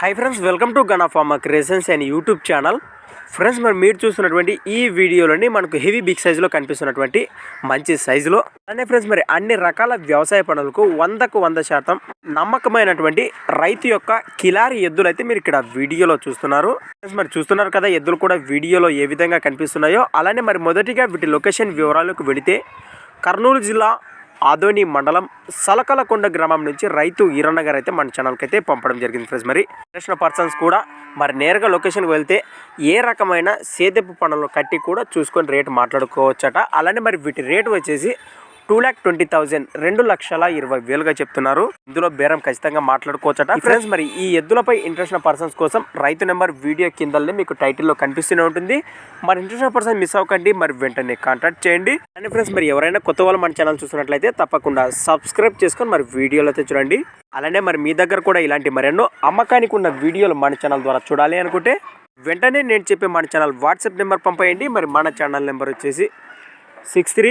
Hi friends welcome to Gana pharma creations and YouTube channel friends మరి మీరు చూస్తున్నటువంటి ఈ వీడియోలోని మనకు హెవీ బిగ్ సైజులో కనిపిస్తున్నటువంటి మంచి సైజులో అనే ఫ్రెండ్స్ మరి అన్ని రకాల వ్యవసాయ పనులకు వందకు వంద శాతం నమ్మకమైనటువంటి రైతు యొక్క కిలారి ఎద్దులు అయితే మీరు ఇక్కడ వీడియోలో చూస్తున్నారు. ఫ్రెండ్స్ మరి చూస్తున్నారు కదా ఎద్దులు కూడా వీడియోలో ఏ విధంగా కనిపిస్తున్నాయో. అలానే మరి మొదటిగా వీటి లొకేషన్ వివరాలకు వెళితే కర్నూలు జిల్లా ఆదోని మండలం సలకలకొండ గ్రామం నుంచి రైతు ఈరన్న గారు అయితే మన ఛానల్కి అయితే పంపడం జరిగింది ఫ్రెండ్స్. మరి ఇంటర్నేషనల్ పర్సన్స్ కూడా మరి నేరుగా లొకేషన్కి వెళ్తే ఏ రకమైన సేదెప్పు పనులు కట్టి కూడా చూసుకొని రేటు మాట్లాడుకోవచ్చట. అలానే మరి వీటి రేటు వచ్చేసి టూ ల్యాక్ ట్వంటీ థౌజండ్ రెండు లక్షల ఇరవై వేలుగా చెప్తున్నారు. ఇందులో బేరం ఖచ్చితంగా మాట్లాడుకోవచ్చట. ఫ్రెండ్స్ మరి ఈ ఎద్దులపై ఇంట్రెస్ట్ పర్సన్స్ కోసం రైతు నెంబర్ వీడియో కిందల్ని మీకు టైటిల్లో కనిపిస్తూనే ఉంటుంది. మరి ఇంట్రెస్ట్ పర్సన్ మిస్ అవ్వకండి. మరి వెంటనే కాంటాక్ట్ చేయండి. అండ్ ఫ్రెండ్స్ మరి ఎవరైనా కొత్త వాళ్ళు మన ఛానల్ చూస్తున్నట్లయితే తప్పకుండా సబ్స్క్రైబ్ చేసుకొని మరి వీడియోలో అయితే చూడండి. అలానే మరి మీ దగ్గర కూడా ఇలాంటి మరెన్నో అమ్మకానికి ఉన్న వీడియోలు మన ఛానల్ ద్వారా చూడాలి అనుకుంటే వెంటనే నేను చెప్పే మన ఛానల్ వాట్సాప్ నెంబర్ పంపేయండి. మరి మన ఛానల్ నెంబర్ వచ్చేసి six three